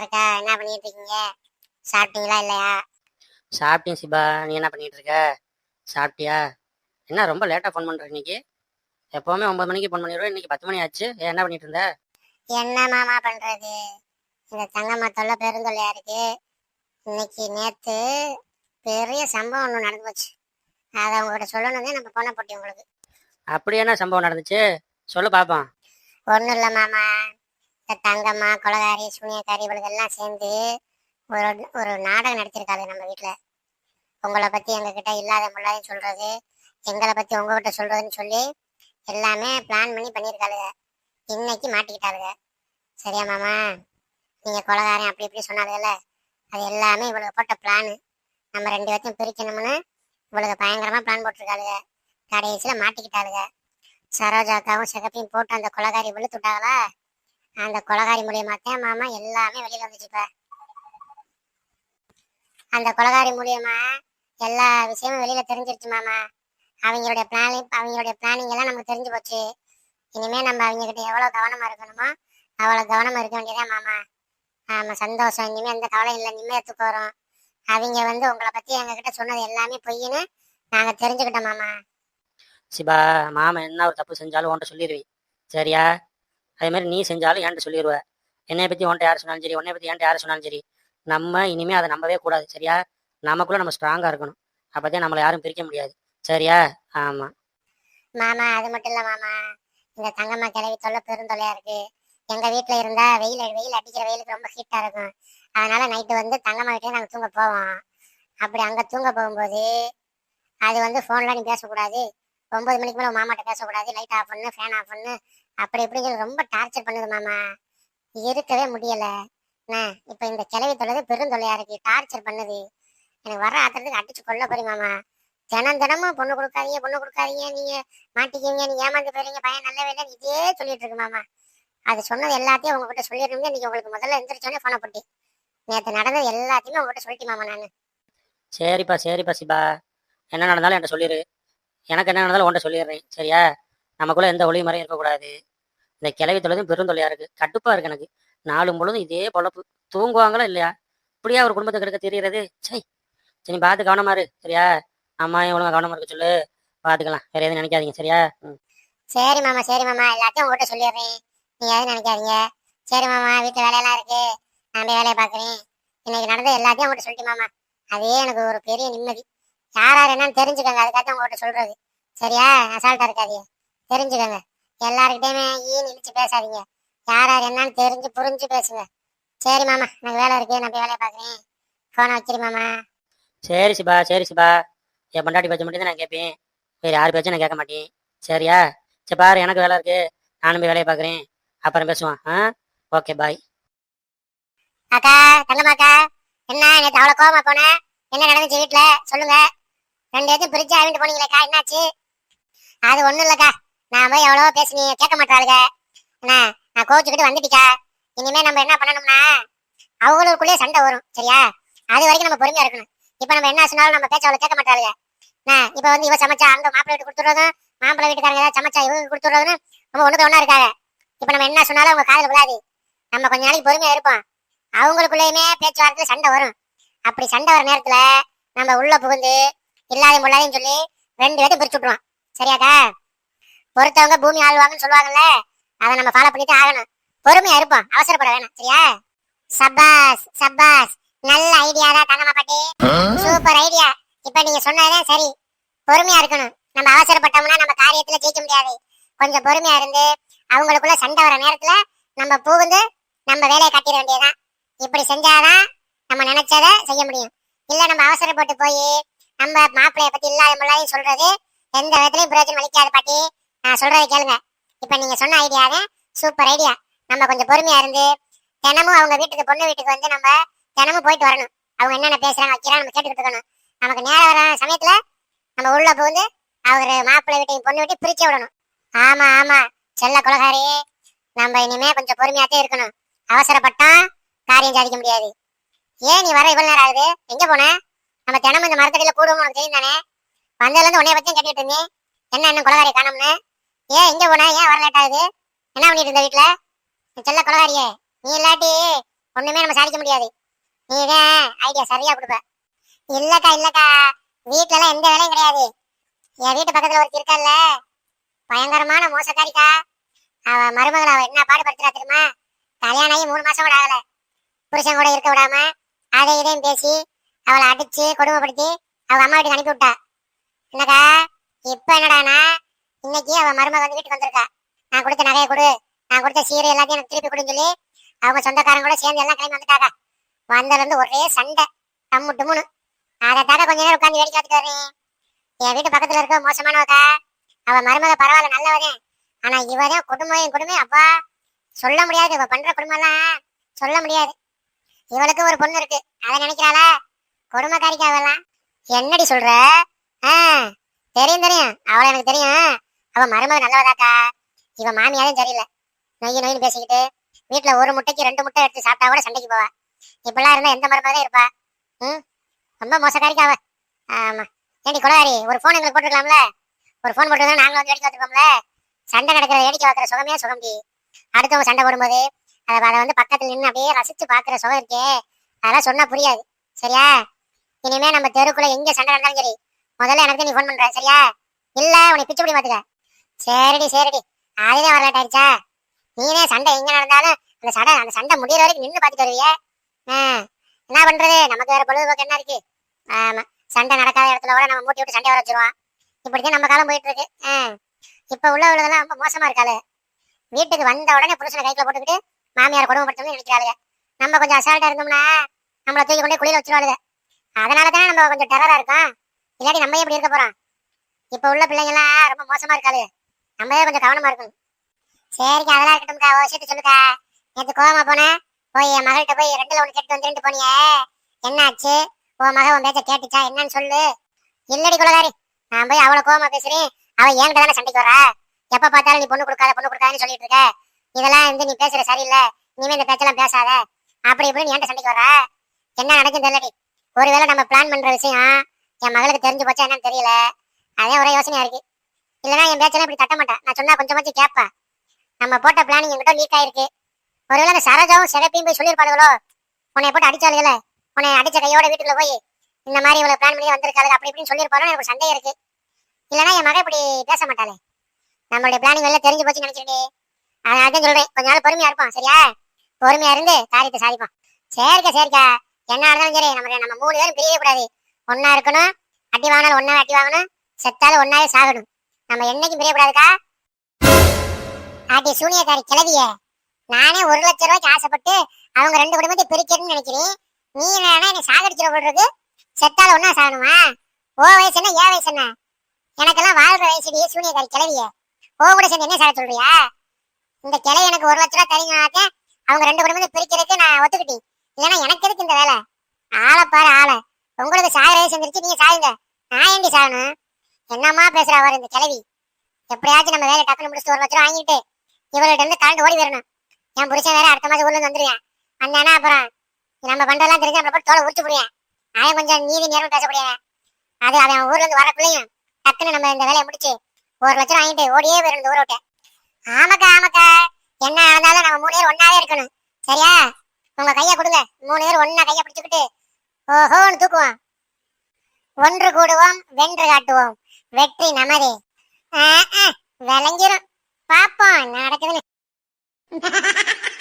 இருக்கா? என்ன பண்ணிட்டு இருக்கீங்க சாப்பிட்டீங்களா இல்லையா? சாப்பிட்டேன் சிபா. நீ என்ன பண்ணிட்டு இருக்க சாப்பிட்டியா? என்ன ரொம்ப லேட்டாக ஃபோன் பண்ணுற இன்னைக்கு? எப்போவுமே ஒன்பது மணிக்கு ஃபோன் பண்ணிடுவேன். இன்னைக்கு பத்து மணி ஆச்சு. ஏன் என்ன பண்ணிட்டு இருந்த? என்ன மாமா பண்றது? இந்த தங்கம்மா தொல்லை பெருந்தொல்லையா இருக்கு? இன்னைக்கு நேத்து பெரிய சம்பவம் ஒன்று நடந்து போச்சு. அதை உங்ககிட்ட சொல்லணும் நம்ம பொண்ணை போட்டி உங்களுக்கு. அப்படி என்ன சம்பவம் நடந்துச்சு? சொல்லு பார்ப்போம் ஒன்றும் இல்லை மாமா. தங்கம்மா கொலகாரி சூனியக்காரி இவளுக்கெல்லாம் சேர்ந்து ஒரு ஒரு நாடகம் நடத்திருக்காங்க நம்ம வீட்டில் உங்களை பற்றி எங்ககிட்ட இல்லாத முள்ளாதையும் சொல்கிறது எங்களை பற்றி உங்ககிட்ட சொல்கிறதுன்னு சொல்லி எல்லாமே பிளான் பண்ணி பண்ணியிருக்காளுங்க இன்னைக்கு மாட்டிக்கிட்டாளுங்க சரியா மாமா? நீங்கள் கொலகாரன் அப்படி இப்படி சொன்னாலுங்கல்ல அது எல்லாமே இவளுக்கு போட்ட பிளானு நம்ம ரெண்டு பேர்த்தையும் பிரிக்கணும்னு இவளுக்கு பயங்கரமாக பிளான் போட்டிருக்காளுங்க கடைசியில் மாட்டிக்கிட்டாளுங்க சரோஜாக்காவும் சிகப்பையும் போட்டு அந்த கொலகாரி விழுத்துட்டாங்களா அந்த கொலகாரி மூலியமா தான் மாமா எல்லாமே வெளியில வந்துச்சு இப்ப அந்த கொலகாரி மூலியமா எல்லா விஷயமும் வெளியில தெரிஞ்சிருச்சு மாமா. அவங்களுடைய பிளானிங் அவங்களுடைய பிளானிங் எல்லாம் நமக்கு தெரிஞ்சு போச்சு. இனிமே நம்ம அவங்க கிட்ட எவ்வளவு கவனமா இருக்கணுமோ அவ்வளவு கவனமா இருக்க வேண்டியதா மாமா. ஆமா சந்தோஷம் இனிமே எந்த கவலையும் இல்லை நிம்மதியா எடுத்து வரும். அவங்க வந்து உங்களை பத்தி எங்க கிட்ட சொன்னது எல்லாமே பொய்ன்னு நாங்க தெரிஞ்சுக்கிட்டோம் மாமா. சிபா மாமா என்ன ஒரு தப்பு செஞ்சாலும் உன்ட்ட சொல்லிடுவேன் சரியா? அதே மாதிரி நீ செஞ்சாலும் என்கிட்ட சொல்லிடுவ என்னை பற்றி உன்ட்ட யார் சொன்னாலும் சரி உன்னை பற்றி என்கிட்ட யார் சொன்னாலும் சரி நம்ம இனிமே அதை நம்பவே கூடாது சரியா? நமக்குள்ள நம்ம ஸ்ட்ராங்காக இருக்கணும். அப்பதான் நம்மளை யாரும் பிரிக்க முடியாது. சரியா? ஆமாம் மாமா அது மட்டும் இல்ல மாமா. இந்த தங்கம்மா கிளவி தொல்லை பெருந்தொல்லையா இருக்கு. எங்க வீட்ல இருந்தா வெயில் வெயில் அடிக்கிற வெயிலுக்கு ரொம்ப ஹீட்டா இருக்கும். அதனால நைட்டு வந்து தங்கம்மா கிட்டே நாங்க தூங்க போவோம். அப்படி அங்க தூங்க போகும்போது அது வந்து போன்ல நீ பேசக்கூடாது. ஒன்பது மணிக்கு மேல மாமாட்ட பேசக்கூடாது. லைட் ஆஃப் பண்ணு ஃபேன் ஆஃப் பண்ணு அப்படி இப்படி சொல்லி ரொம்ப டார்ச்சர் பண்ணுது மாமா? இருக்கவே முடியல. நான் இப்ப இந்த கிளவி தொல்லை பெருந்தொல்லையா இருக்கு. டார்ச்சர் பண்ணுது. எனக்கு வர ஆத்திரத்துக்கு அடிச்சு கொல்ல போறீங்க மாமா. தினம் தினமும் பொண்ணு கொடுக்காதீங்க பொண்ணு கொடுக்காதீங்க. நீங்க மாட்டிக்கீங்க நீ ஏமாந்து போறீங்க பையன் நல்ல வேலை இதே சொல்லிட்டு இருக்கு மாமா. அது சொன்னது எல்லாத்தையும் உங்ககிட்ட சொல்லிடுங்க இன்னைக்கு உங்களுக்கு முதல்ல எந்திரிச்சோடனே போன போட்டி நேற்று நடந்தது எல்லாத்தையுமே உங்ககிட்ட சொல்லிட்டு மாமா நான். சரிப்பா சரிப்பா சிபா. என்ன நடந்தாலும் என்கிட்ட சொல்லிடு எனக்கு என்ன நடந்தாலும் உன்கிட்ட சொல்லிடுறேன். சரியா? நமக்குள்ள எந்த ஒளி இருக்கக்கூடாது. இந்த கிளவி தொலைதும் பெருந்தொல்லையா இருக்கு. கடுப்பா இருக்கு எனக்கு. நாலு முழுதும் இதே பொழப்பு. தூங்குவாங்களா இல்லையா? இப்படியா ஒரு குடும்பத்தை கெடுக்க தெரியறது? சரி சரி பார்த்து கவனமா இரு. சரியா? அம்மா ஒழுங்கா கவனமா இருக்க சொல்லு. பார்த்துக்கலாம் வேற எதுவும் நினைக்காதீங்க. சரியா? சரி மாமா சரி மாமா. எல்லாத்தையும் உங்ககிட்ட சொல்லிடுறேன். நீங்க எதுவும் நினைக்காதீங்க. சரி மாமா வீட்டு வேலையெல்லாம் இருக்கு. நான் வேலையை பாக்குறேன். இன்னைக்கு நடந்த எல்லாத்தையும் உங்ககிட்ட சொல்லிட்டு மாமா. அதே எனக்கு ஒரு பெரிய நிம்மதி. யார் யார் என்னன்னு தெரிஞ்சுக்கோங்க. அதுக்காக உங்ககிட்ட சொல்றது. சரியா? அசால்ட்டா இருக்காதீங்க. தெரிஞ்சுக்கோங்க. எல்லாருக்கிட்டையுமே ஈன்னு இழிச்சு பேசாதீங்க. யார் யார் என்னன்னு தெரிஞ்சு புரிஞ்சு பேசுங்க. சரி மாமா எனக்கு வேலை இருக்கு. நான் போய் வேலையை பார்க்குறேன். ஃபோனை வச்சிரு மாமா. சரி சிபா சரி சிபா. என் பொண்டாட்டி பேச்ச மட்டும் தான் நான் கேட்பேன் வேற யார் பேச்சும் நான் கேட்க மாட்டேன். சரியா? சரி பாரு எனக்கு வேலை இருக்கு. நானும் போய் வேலையை பார்க்குறேன். அப்புறம் பேசுவான் ஆ? ஓகே பாய் அக்கா தங்கம்மாக்கா என்ன நேற்று அவ்வளோ கோவமா போனேன் என்ன நடந்துச்சு வீட்ல? சொல்லுங்க. ரெண்டு பேரும் பிரிச்சு ஆவிட்டு போனீங்களேக்கா என்னாச்சு? அது ஒண்ணும் இல்லக்கா. நான் போய் எவ்வளவோ பேசுனீங்க கேட்க மாட்டாளுங்க என்ன நான் கோச்சுக்கிட்டு வந்துட்டிக்கா. இனிமே நம்ம என்ன பண்ணணும்னா அவங்களுக்குள்ளேயே சண்டை வரும் சரியா? அது வரைக்கும் நம்ம பொறுமையா இருக்கணும். இப்ப நம்ம என்ன சொன்னாலும் நம்ம பேச்ச அவளை கேட்க மாட்டாளுங்க என்ன இப்ப வந்து இவ சமைச்சா அங்க மாப்பிள்ளை வீட்டு கொடுத்துறதும் மாப்பிள்ளை வீட்டுக்காரங்க ஏதாவது சமைச்சா இவங்க கொடுத்துறதுன்னு நம்ம ஒண்ணுக்கு ஒண்ணா இருக்காங்க இப்ப நம்ம என்ன சொன்னாலும் அவங்க காதல் விழாது. நம்ம கொஞ்ச நாளைக்கு பொறுமையா இருப்போம். அவங்களுக்குள்ளேயுமே பேச்சுவார்த்தையில சண்டை வரும். அப்படி சண்டை வர நேரத்துல நம்ம உள்ள புகுந்து இல்லாதையும் பொல்லாதையும் சொல்லி ரெண்டு பேர்த்தையும் பிரிச்சு விட்டுருவோம். சரியாக்கா? பொறுத்தவங்க பூமி ஆளுவாங்கன்னு சொல்லுவாங்கல்ல அதை நம்ம ஃபாலோ பண்ணிட்டு ஆகணும். பொறுமையா இருப்போம். அவசரப்பட வேணாம். சரியா? சபாஸ் சபாஸ் நல்ல ஐடியா தான் தங்கம்மா பாட்டி. சூப்பர் ஐடியா இப்ப நீங்க சொன்னதுதான் சரி. பொறுமையா இருக்கணும். நம்ம அவசரப்பட்டோம்னா நம்ம காரியத்துல ஜெயிக்க முடியாது. கொஞ்சம் பொறுமையா இருந்து அவங்களுக்குள்ள சண்டை வர நேரத்துல நம்ம புகுந்து நம்ம வேலையை கட்டிட வேண்டியதுதான். இப்படி செஞ்சாதான் நம்ம நினைச்சதை செய்ய முடியும். இல்ல நம்ம அவசரப்பட்டு போய் நம்ம மாப்பிள்ளைய பத்தி இல்லாத முள்ளாதையும் சொல்றது எந்த விதத்துலயும் பிரயோஜனம் அளிக்காது பாட்டி. நான் சொல்றதை கேளுங்க. இப்ப நீங்க சொன்ன ஐடியாவே சூப்பர் ஐடியா நம்ம கொஞ்சம் பொறுமையா இருந்து தினமும் அவங்க வீட்டுக்கு பொண்ணு வீட்டுக்கு வந்து நம்ம தினமும் போயிட்டு வரணும். அவங்க என்னென்ன பேசுறாங்க வைக்கிறாங்க நம்ம கேட்டுக்கிட்டு இருக்கணும். நமக்கு நேரம் வர சமயத்துல நம்ம உள்ள புகுந்து அவரு மாப்பிள்ளை வீட்டையும் பொண்ணு வீட்டையும் பிரிச்சு விடணும். ஆமா ஆமா. செல்ல குலகாரி நம்ம இனிமே கொஞ்சம் பொறுமையாத்தே இருக்கணும். அவசரப்பட்டா காரியம் சாதிக்க முடியாது. ஏன் நீ வர இவ்வளவு நேரம் ஆகுது? எங்க போன? நம்ம தினமும் இந்த மரத்தடியில கூடுவோம் உனக்கு தெரியும் தானே வந்ததுல இருந்து உன்னைய பத்தியும் கேட்டுட்டு இருந்தேன். என்ன இன்னும் குலகாரி காணோம்னு? ஏன் இங்க போனா ஏன் வர லேட் ஆகுது என்ன பண்ணிட்டு இருந்த வீட்டுல நீ செல்ல கொலகாரியே நீ இல்லாட்டி ஒண்ணுமே நம்ம சாதிக்க முடியாது. நீ தான் ஐடியா சரியா கொடுப்ப. இல்லக்கா இல்லக்கா வீட்டுல எல்லாம் எந்த வேலையும் கிடையாது. என் வீட்டு பக்கத்துல ஒருத்தி இருக்கல்ல பயங்கரமான மோசக்காரிக்கா. அவ மருமகள் அவ என்ன பாடுபடுத்துறா தெரியுமா? கல்யாணம் ஆகி மூணு மாசம் கூட ஆகல. புருஷன் கூட இருக்க விடாம அதை இதையும் பேசி அவளை அடிச்சு கொடுமைப்படுத்தி அவங்க அம்மா வீட்டுக்கு அனுப்பி விட்டா. என்னக்கா இப்ப என்னடானா? இன்னைக்கு அவ மருமக வந்து வீட்டுக்கு வந்திருக்கா. நான் கொடுத்த நகையை கொடு. நான் கொடுத்த சீரை எல்லாத்தையும் எனக்கு திருப்பி கொடுன்னு சொல்லி அவங்க சொந்தக்காரங்க கூட சேர்ந்து எல்லாம் கிளம்பி வந்துட்டாங்க. வந்ததுலேருந்து ஒரே சண்டை. தம்மு டும்முன்னு. அதை தாக்க கொஞ்ச நேரம் உட்காந்து வேடிக்கை பார்த்துட்டு என் வீட்டு பக்கத்துல இருக்க மோசமானவக்கா அவ மருமக பரவாயில்ல நல்லவதே ஆனா இவதான் என் குடும்பம் அப்பா சொல்ல முடியாது. இவ பண்ற குடும்பம்லாம் சொல்ல முடியாது. இவளுக்கு ஒரு பொண்ணு இருக்கு. அதை நினைக்கிறாளா? கொடுமைக்காரிக்கு அவெல்லாம். என்னடி சொல்ற? ஆ தெரியும் தெரியும். அவளை எனக்கு தெரியும். அவ மருமக நல்லவதாக்கா? இவ மாமியாரும் சரியில்லை. நொய்யு நொய்னு பேசிக்கிட்டு வீட்டுல ஒரு முட்டைக்கு ரெண்டு முட்டை எடுத்து சாப்பிட்டா கூட சண்டைக்கு போவா. இப்பெல்லாம் இருந்தா எந்த மருமகதான் இருப்பா? ம்? ரொம்ப மோசக்காரிக்கு அவ. ஆமா. ஏண்டி குலகாரி ஒரு போன் எங்களுக்கு போட்டுருக்கலாம்ல? ஒரு போன் போட்டு நாங்களும் வந்து வேடிக்கை பார்த்துருப்போம்ல சண்டை நடக்கிற வேடிக்கை பார்க்குற சுகமே சுகம்டி. அடுத்தவங்க சண்டை போடும்போது அதை அதை வந்து பக்கத்துல நின்று அப்படியே ரசிச்சு பார்க்குற சுகம் இருக்கே. அதெல்லாம் சொன்னா புரியாது. சரியா? இனிமே நம்ம தெருக்குள்ள எங்க சண்டை நடந்தாலும் சரி முதல்ல எனக்கு நீ ஃபோன் பண்ற. சரியா? இல்ல உனக்கு பிச்சு பிடி பாத்துக்க சரிடி சரிடி. அதுவே வர லேட் ஆயிடுச்சா? நீனே சண்டை எங்க நடந்தாலும் அந்த சண்டை அந்த சண்டை முடியற வரைக்கும் நின்று பாத்துட்டு வருவியே. என்ன பண்றது? நமக்கு வேற பொழுதுபோக்கு என்ன இருக்கு? ஆமா சண்டை நடக்காத இடத்துல கூட நம்ம மூட்டி விட்டு சண்டை வர வச்சிருவோம். இப்படிதான் நம்ம காலம் போயிட்டு இருக்கு ஆ, இப்ப உள்ள உள்ளதெல்லாம் ரொம்ப மோசமா இருக்காளு. வீட்டுக்கு வந்த உடனே புருஷனை கைக்குள்ள போட்டுக்கிட்டு மாமியார் குடும்பப்படுத்தணும்னு நினைக்கிறாளுங்க நம்ம கொஞ்சம் அசால்ட்டா இருந்தோம்னா நம்மளை தூக்கி கொண்டே குளியில வச்சிருவாளுங்க. அதனால தானே நம்ம கொஞ்சம் டெரரா இருக்கோம். இல்லாட்டி நம்ம எப்படி இருக்க போறோம்? இப்ப உள்ள பிள்ளைங்க எல்லாம் ரொம்ப மோசமா இருக்காளு நம்ம தான் கொஞ்சம் கவனமா இருக்கணும். சரிக்கா அதெல்லாம் இருக்கட்டும்க்கா. ஒரு விஷயத்த சொல்லுக்கா. நேத்து கோவமா போனேன். போய் என் மகள்கிட்ட போய் ரெண்டுல ஒண்ணு கேட்டு வந்துட்டு போனியே. என்ன ஆச்சு உன் மக உன் பேச்ச கேட்டுச்சா? என்னன்னு சொல்லு. இல்லடி குலகாரி. நான் போய் அவளை கோவமா பேசுறேன். அவள் என்கிட்ட தானே சண்டைக்கு வரா? எப்ப பார்த்தாலும் நீ பொண்ணு கொடுக்காத பொண்ணு கொடுக்காதுன்னு சொல்லிட்டு இருக்க. இதெல்லாம் வந்து நீ பேசுற சரியில்லை. நீவே இந்த பேச்செல்லாம் பேசாத. அப்படி இப்படி நீ என்கிட்ட சண்டைக்கு வரா? என்ன நடக்கும் தெரியலடி. ஒருவேளை நம்ம பிளான் பண்ற விஷயம் என் மகளுக்கு தெரிஞ்சு போச்சா என்னன்னு தெரியல. அதே ஒரே யோசனையா இருக்கு. இல்லைன்னா என் பேச்செல்லாம் இப்படி தட்ட மாட்டேன். நான் சொன்னா கொஞ்சமாச்சும் கேட்பா. நம்ம போட்ட பிளானிங் என்கிட்ட லீக் ஆயிருக்கு. ஒருவேளை அந்த சரோஜாவும் சிகப்பையும் போய் சொல்லியிருப்பாளுகளோ? உன்னை போட்டு அடிச்சாளுகளே? உன்னை அடிச்ச கையோட வீட்டுக்குள்ள போய் இந்த மாதிரி இவ்வளவு பிளான் பண்ணி வந்திருக்காளுங்க அப்படி இப்படின்னு சொல்லியிருப்பாலும் எனக்கு சந்தேகம் இருக்கு. இல்லைன்னா என் மகன் இப்படி பேச மாட்டாளே. நம்மளுடைய பிளானிங் எல்லாம் தெரிஞ்சு போச்சுன்னு நினைச்சிருக்கே அதனால தான் சொல்றேன். கொஞ்ச நாள் பொறுமையா இருப்பான் சரியா? பொறுமையா இருந்து காரியத்தை சாதிப்பான். சரிக்கா சரிக்கா. என்ன இருந்தாலும் சரி நம்ம நம்ம மூணு பேரும் பிரியவே கூடாது. ஒன்னா இருக்கணும் அடி வாங்கினாலும் ஒன்னாவே அடி வாங்கணும் செத்தாலும் ஒன்னாவே சாகணும். நம்ம என்னைக்கும் பிரியக்கூடாதுக்கா? ஆட்டி சூனியக்காரி கிளவிய நானே ஒரு லட்ச ரூபாய்க்கு ஆசைப்பட்டு அவங்க ரெண்டு குடும்பத்தை பிரிக்கிறேன்னு நினைக்கிறேன். நீ என்னன்னா என்னை சாகடிச்சிட போடுறது செத்தால ஒன்னா சாகணுமா? ஓ வயசு என்ன? ஏ வயசு என்ன? எனக்கெல்லாம் வாழ்ற வயசுடைய சூனியக்காரி கிளவிய ஓ கூட சேர்ந்து என்ன சாக சொல்றியா? இந்த கிளை எனக்கு ஒரு லட்ச ரூபா தரீங்கனாக்க அவங்க ரெண்டு குடும்பத்தை பிரிக்கிறதுக்கு நான் ஒத்துக்கிட்டேன். இல்லைன்னா எனக்கு எதுக்கு இந்த வேலை? ஆளை பாரு ஆளை. உங்களுக்கு சாகிற வயசு வந்துருச்சு நீங்க சாகுங்க. நான் ஏண்டி சாகணும்? என்னம்மா பேசுற அவர் இந்த கிளவி எப்படியாச்சும் நம்ம வேலை டக்குனு முடிச்சுட்டு ஒரு லட்சம் வாங்கிட்டு இவர்கிட்ட இருந்து கரண்ட் ஓடி வரணும். என் புருஷன் வேற அடுத்த மாசம் ஊர்ல இருந்து வந்துருவேன் வந்தானா அப்புறம். நம்ம பண்றதெல்லாம் தெரிஞ்சு அப்புறம் தோலை உரிச்சு போடுவேன் அவன் கொஞ்சம் நீதி நேரம் பேசக்கூடியவன் அது அவன் ஊர்ல இருந்து வரக்குள்ளேயும் டக்குன்னு நம்ம இந்த வேலையை முடிச்சு ஒரு லட்சம் வாங்கிட்டு ஓடியே போயிடும் இந்த ஊரை விட்டு ஆமாக்கா ஆமாக்கா. என்ன நடந்தாலும் நம்ம மூணு பேர் ஒன்னாவே இருக்கணும். சரியா? உங்க கைய கொடுங்க. மூணு பேர் ஒன்னா கைய பிடிச்சுக்கிட்டு ஓஹோன்னு தூக்குவோம். ஒன்று கூடுவோம் வென்று காட்டுவோம். வெற்றி நமதே. ஆ, விளங்கிரும். பாப்போம் நடக்குதுன்னு.